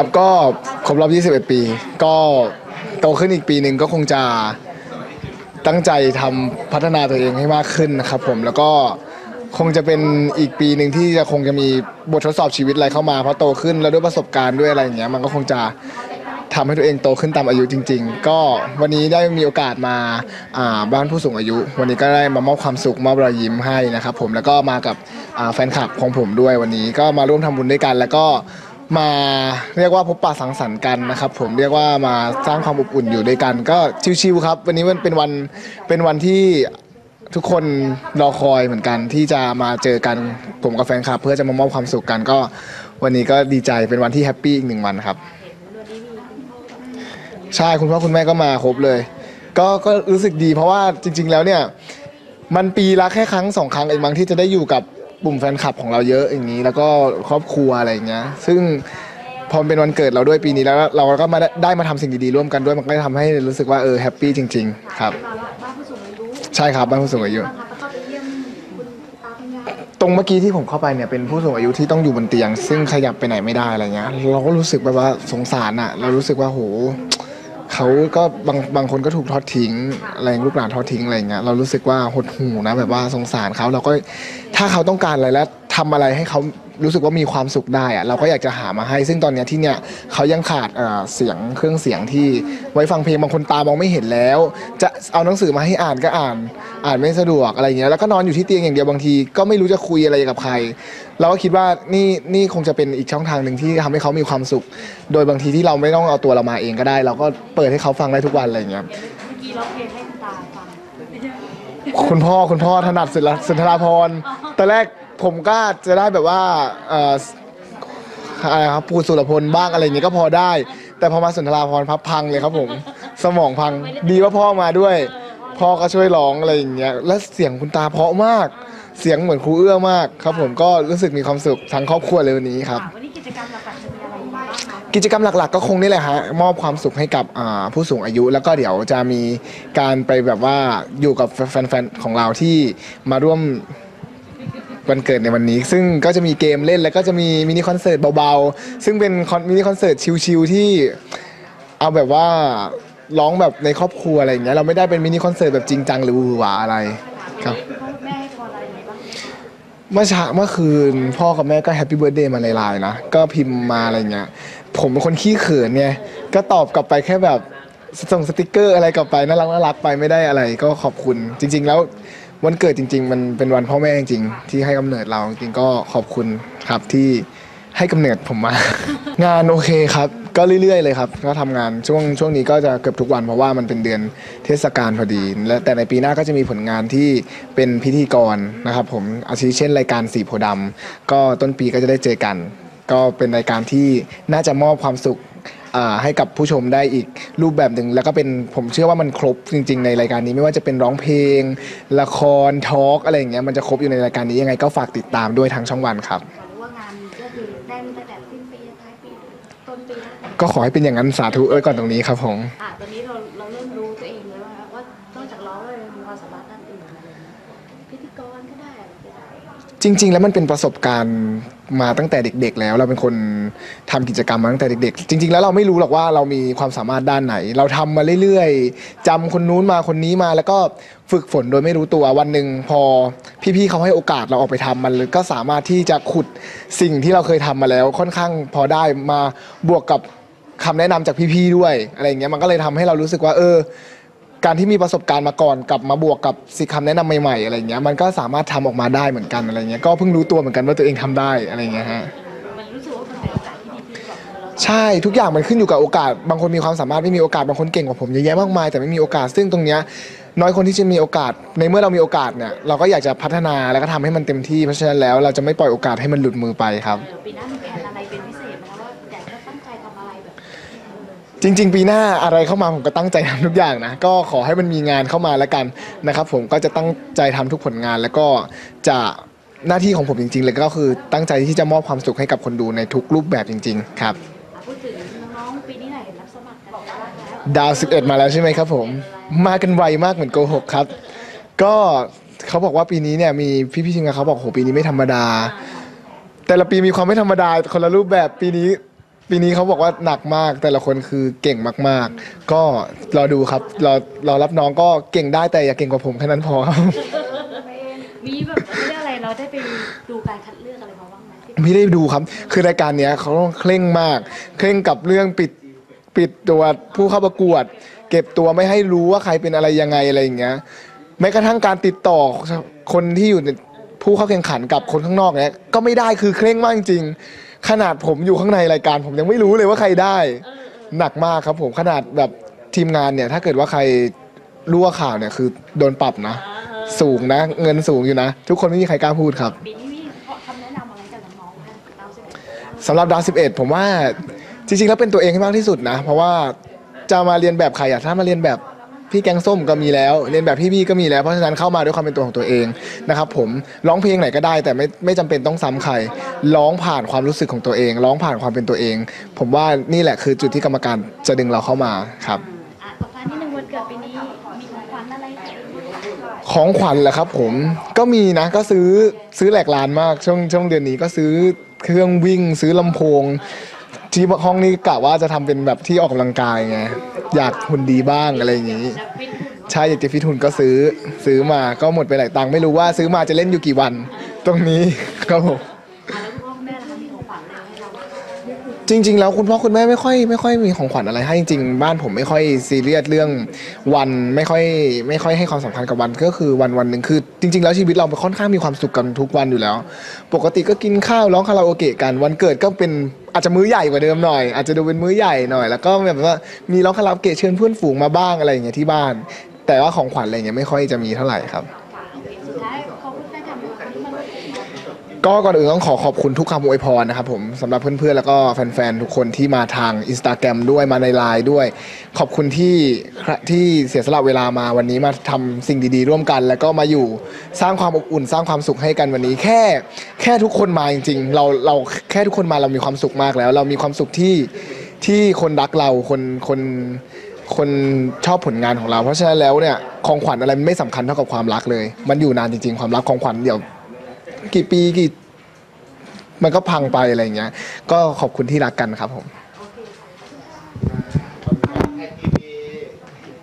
ครับก็ครบรอบ 21 ปี ก็โตขึ้นอีกปีหนึ่งก็คงจะตั้งใจทำพัฒนาตัวเองให้มากขึ้นนะครับผมแล้วก็คงจะเป็นอีกปีหนึ่งที่จะคงจะมีบททดสอบชีวิตอะไรเข้ามาเพราะโตขึ้นแล้วด้วยประสบการณ์ด้วยอะไรอย่างเงี้ยมันก็คงจะทำให้ตัวเองโตขึ้นตามอายุจริง ๆ ก็วันนี้ได้มีโอกาสมาอ่าบ้านผู้สูงอายุ วันนี้ก็ได้มามอบความสุขมอบรอยยิ้มให้นะครับผมแล้วก็มากับอ่าแฟนคลับของผมด้วยวันนี้ก็มาร่วมทำบุญด้วยกัน แล้วก็ มาเรียกว่าพบปะสังสรรค์กันนะครับ ผมเรียกว่ามาสร้างความอบอุ่นอยู่ด้วยกัน ก็ชิวๆครับ วันนี้มันเป็นวันเป็นวันที่ทุกคนรอคอยเหมือนกันที่จะมาเจอกันผมกับแฟนคลับ เพื่อจะมามอบความสุขกันก็วันนี้ก็ดีใจเป็นวันที่แฮปปี้อีกหนึ่งวันครับใช่คุณพ่อคุณแม่ก็มาครบเลย ก็ก็รู้สึกดีเพราะว่าจริง ๆ แล้วเนี่ย มันปีละแค่ครั้งสองครั้งเองบางที่จะได้อยู่กับ กลุ่มแฟนคลับของเราเยอะอย่างนี้ แล้วก็ครอบครัวอะไรอย่างเงี้ย ซึ่งพอมเป็นวันเกิดเราด้วยปีนี้แล้วเราก็มาได้ได้มาทำสิ่งดีๆร่วมกันด้วยมันก็ทำให้รู้สึกว่าเออแฮปปี้จริง ๆ ครับ บ้านผู้สูงอายุใช่ครับบ้านผู้สูงอายุนะคะแล้วก็ไปเยี่ยมคุณตาคุณยายตรงเมื่อกี้ที่ผมเข้าไปเนี่ยเป็นผู้สูงอายุที่ต้องอยู่บนเตียง ซึ่งขยับไปไหนไม่ได้อะไรเงี้ยเราก็รู้สึกแบบว่าสงสารอะเรารู้สึกว่าโห เขาก็บางบางคนก็ถูกทอดทิ้งอะไรลูกหลานทอดทิ้งอะไรเงี้ยเรารู้สึกว่าหดหูนะแบบว่าสงสารเขาเราก็ถ้าเขาต้องการอะไรแล้ว ทำอะไรให้เขารู้สึกว่ามีความสุขได้อะเราก็อยากจะหามาให้ ซึ่งตอนเนี้ยที่เนี่ยเขายังขาดเอ่อเสียงเครื่องเสียงที่ไว้ฟังเพลงบางคนตามองไม่เห็นแล้ว จะเอาหนังสือมาให้อ่านก็อ่าน อ่านไม่สะดวกอะไรเงี้ยแล้วก็นอนอยู่ที่เตียงอย่างเดียวบางที ก็ไม่รู้จะคุยอะไรกับใคร เราก็คิดว่านี่นี่คงจะเป็นอีกช่องทางหนึ่งที่ทำให้เขามีความสุข โดยบางทีที่เราไม่ต้องเอาตัวเรามาเองก็ได้ เราก็เปิดให้เขาฟังได้ทุกวันอะไรเงี้ย เมื่อกี้ร้องเพลงให้คุณตาฟังคุณพ่อคุณพ่อถนัดสุนทรสุนทราพรตอนแรก ผมก็จะได้แบบว่าเอ่ออะไรครับปูสุรพลบ้างอะไรอย่างเงี้ยก็พอได้ แต่พอมาสุนทราพรพับพังเลยครับผม สมองพังดีว่าพ่อมาด้วย พ่อก็ช่วยร้องอะไรอย่างเงี้ยและเสียงคุณตาเพราะมาก เสียงเหมือนครูเอื้อมากครับ ผมก็รู้สึกมีความสุขทั้งครอบครัวเลยวันนี้ครับ วันนี้กิจกรรมหลักๆจะมีอะไรบ้างคะกิจกรรมหลักๆ ก็คงนี่แหละฮะมอบความสุขให้กับอ่าผู้สูงอายุ แล้วก็เดี๋ยวจะมีการไปแบบว่าอยู่กับแฟนๆของเราที่มาร่วม วันเกิดในวันนี้ ซึ่งก็จะมีเกมเล่นแล้วก็จะมีมินิคอนเสิร์ตเบาๆ ซึ่งเป็นคอนมินิคอนเสิร์ตชิลๆที่เอาแบบว่าร้องแบบในครอบครัวอะไรอย่างเงี้ยเราไม่ได้เป็นมินิคอนเสิร์ตแบบจริงจังหรือหวือหวาอะไรครับแม่อะไรเมื่อเช้าเมื่อคืน พ่อกับแม่ก็แฮปปี้เบิร์ดเดย์มาในไลน์นะ ก็พิมพ์มาอะไรเงี้ย ผมเป็นคนขี้เขินไงก็ตอบกลับไปแค่แบบส่งสติกเกอร์อะไรกลับไปน่ารักน่ารักไปไม่ได้อะไร ก็ขอบคุณจริง ๆ แล้ว วันเกิดจริง ๆ มันเป็นวันพ่อแม่จริงๆที่ให้กำเนิดเราจริงๆก็ขอบคุณครับที่ให้กำเนิดผมมา งานโอเคครับ ก็เรื่อยๆเลยครับก็ทำงานช่วงช่วงนี้ก็จะเกือบทุกวันเพราะว่ามันเป็นเดือนเทศกาลพอดี และแต่ในปีหน้าก็จะมีผลงานที่เป็นพิธีกรนะครับ ผมอาทิเช่นรายการสีโพธิ์ดำก็ต้นปีก็จะได้เจอกัน ก็เป็นรายการที่น่าจะมอบความสุข ให้กับผู้ชมได้อีกรูปแบบหนึ่งแล้วก็เป็นผมเชื่อว่ามันครบจริง ๆ ในรายการนี้ไม่ว่าจะเป็นร้องเพลง ละครทอล์กอะไรอย่างเงี้ยมันจะครบอยู่ในรายการนี้ยังไงก็ฝากติดตามด้วยทางช่องวันครับ ว่างานก็คือได้ตั้งแต่สิ้นปีท้ายปีต้นปีแล้วก็ขอให้เป็นอย่างนั้นสาธุเอ้ยก่อนตรงนี้ครับผม อะตอนนี้เรา จริง ๆ แล้วมันเป็นประสบการณ์มาตั้งแต่เด็ก ๆ แล้ว เราเป็นคนทำกิจกรรมมาตั้งแต่เด็ก ๆ จริง ๆ แล้วเราไม่รู้หรอกว่าเรามีความสามารถด้านไหน เราทำมาเรื่อยๆจำคนนู้นมาคนนี้มา แล้วก็ฝึกฝนโดยไม่รู้ตัววันหนึ่งพอพี่ๆเขาให้โอกาสเราออกไปทำมันก็สามารถที่จะขุดสิ่งที่เราเคยทำมาแล้ว ค่อนข้างพอได้มาบวกกับคำแนะนำจากพี่ๆด้วยอะไรอย่างเงี้ยมันก็เลยทำให้เรารู้สึกว่าเออ การที่มีประสบการณ์มาก่อนกลับมาบวกกับสิคำแนะนำใหม่ๆอะไรเงี้ยมันก็สามารถทำออกมาได้เหมือนกันอะไรเงี้ยก็เพิ่งรู้ตัวเหมือนกันว่าตัวเองทำได้อะไรเงี้ยฮะ มันรู้สึกว่ามันเป็นโอกาสที่ดีที่แบบเราใช่ทุกอย่างมันขึ้นอยู่กับโอกาส บางคนมีความสามารถไม่มีโอกาสบางคนเก่งกว่าผมเยอะแยะมากมายแต่ไม่มีโอกาสซึ่งตรงเนี้ยน้อยคนที่จะมีโอกาสในเมื่อเรามีโอกาสเนี่ยเราก็อยากจะพัฒนาแล้วก็ทำให้มันเต็มที่เพราะฉะนั้นแล้วเราจะไม่ปล่อยโอกาสให้มันหลุดมือไปครับ เออปีหน้ามีแผนอะไรเป็นพิเศษไหมคะว่าอยากจะตั้งใจทำอะไรแบบ จริง ๆ ปีหน้าอะไรเข้ามาผมก็ตั้งใจทำทุกอย่างนะ ก็ขอให้มันมีงานเข้ามาแล้วกันนะครับ ผมก็จะตั้งใจทำทุกผลงานแล้วก็จะหน้าที่ของผมจริงๆเลยก็คือตั้งใจที่จะมอบความสุขให้กับคนดูในทุกรูปแบบจริง ๆ ครับ อะพูดถึงน้องๆปีนี้หน่อยเห็นรับสมัครกันบอกว่าแล้วดาว 11 มาแล้วใช่ไหมครับผม มากันไวมากเหมือนโกหกครับ ก็เขาบอกว่าปีนี้เนี่ยมีพี่ๆทีมงานเขาบอกโหปีนี้ไม่ธรรมดา แต่ละปีมีความไม่ธรรมดาคนละรูปแบบปีนี้ ปีนี้เขาบอกว่าหนักมากแต่ละคนคือเก่งมาก ๆ ก็รอดูครับรอรอรับน้องก็เก่งได้แต่อย่าเก่งกว่าผมแค่นั้นพอครับ มีแบบเขาเรียกอะไรเราได้ไปดูการคัดเลือกอะไรมาบ้างไหมที่ไม่ได้ดูครับ คือรายการเนี้ยเขาต้องเคร่งมาก เคร่งกับเรื่องปิดปิดตัวผู้เข้าประกวด เก็บตัวไม่ให้รู้ว่าใครเป็นอะไรยังไงอะไรอย่างเงี้ย แม้กระทั่งการติดต่อคนที่อยู่ในผู้เข้าแข่งขันกับคนข้างนอกเนี้ยก็ไม่ได้คือเคร่งมากจริงๆ ขนาดผมอยู่ข้างในรายการ ผมยังไม่รู้เลยว่าใครได้ หนักมากครับผมขนาดแบบทีมงานเนี่ย ถ้าเกิดว่าใครรู้ว่าข่าวเนี่ยคือโดนปรับนะ สูงนะ เงินสูงอยู่นะ ทุกคนไม่มีใครกล้าพูดครับ ปีนี้มีคำแนะนำอะไรกับน้องๆคะเราสิบเอ็ดสำหรับดาวสิบเอ็ดผมว่าจริงๆ แล้วเป็นตัวเองให้มากที่สุดนะ เพราะว่าจะมาเรียนแบบใครอะถ้ามาเรียนแบบ พี่แกงส้มก็มีแล้วเรียนแบบพี่บี้ก็มีแล้ว เพราะฉะนั้นเข้ามาด้วยความเป็นตัวของตัวเองนะครับผมร้องเพลงไหนก็ได้ แต่ไม่ไม่จำเป็นต้องซ้ำใครร้องผ่านความรู้สึกของตัวเอง ร้องผ่านความเป็นตัวเอง ผมว่านี่แหละคือจุดที่กรรมการจะดึงเราเข้ามาครับ อะขอฟังนิดนึงวันเกิดปีนี้มีของขวัญอะไรไหมของขวัญเหรอครับผมก็มีนะก็ซื้อซื้อแหลกลานมากช่วงช่วงเดือนนี้ก็ซื้อเครื่องวิ่ง ซื้อลำโพง ที่ห้องนี้กะว่าจะทำเป็นแบบที่ออกกำลังกายไงอยากหุ่นดีบ้างอะไรอย่างนี้ใช่อยากจะฟิตหุ่นก็ซื้อ ซื้อมาก็หมดไปหลายตังค์ไม่รู้ว่าซื้อมาจะเล่นอยู่กี่วัน ตรงนี้ ครับผม อะแล้วคุณพ่อคุณแม่ล่ะคะมีของขวัญอะไรให้เราจริง ๆ แล้วคุณพ่อคุณแม่ไม่ค่อยไม่ค่อยมีของขวัญอะไรให้จริงๆบ้านผมไม่ค่อยซีเรียสเรื่องวันไม่ค่อยไม่ค่อยให้ความสำคัญกับวันก็คือวันวันหนึ่งคือ จริง ๆ แล้วชีวิตเราค่อนข้างมีความสุขกันทุกวันอยู่แล้ว ปกติก็กินข้าวร้องคาราโอเกะกันวันเกิดก็เป็น อาจจะมื้อใหญ่กว่าเดิมหน่อย อาจจะดูเป็นมื้อใหญ่หน่อย แล้วก็แบบว่ามีร้องคาราโอเกะเชิญเพื่อนฝูงมาบ้างอะไรอย่างเงี้ยที่บ้าน แต่ว่าของขวัญอะไรเงี้ยไม่ค่อยจะมีเท่าไหร่ครับ ก็ก่อนอื่นต้องขอขอบคุณทุกคำอวยพรนะครับผมสำหรับเพื่อนๆ แล้วก็แฟนๆ ทุกคนที่มาทางอินสตาแกรมด้วยมาในไลน์ด้วย ขอบคุณที่ที่เสียสละเวลามาวันนี้มาทำสิ่งดีๆ ร่วมกัน แล้วก็มาอยู่สร้างความอบอุ่น สร้างความสุขให้กันวันนี้ แค่แค่ทุกคนมาจริงๆ เราเราแค่ทุกคนมาเรามีความสุขมากแล้ว เรามีความสุขที่ที่คนรักเราคนคนคนชอบผลงานของเรา เพราะฉะนั้นแล้วเนี่ยของขวัญอะไรไม่สำคัญเท่ากับความรักเลย มันอยู่นานจริงๆ ความรักของขวัญเดี๋ยว กี่ปีกี่มันก็พังไปอะไรอย่างเงี้ย ก็ขอบคุณที่รักกันครับผม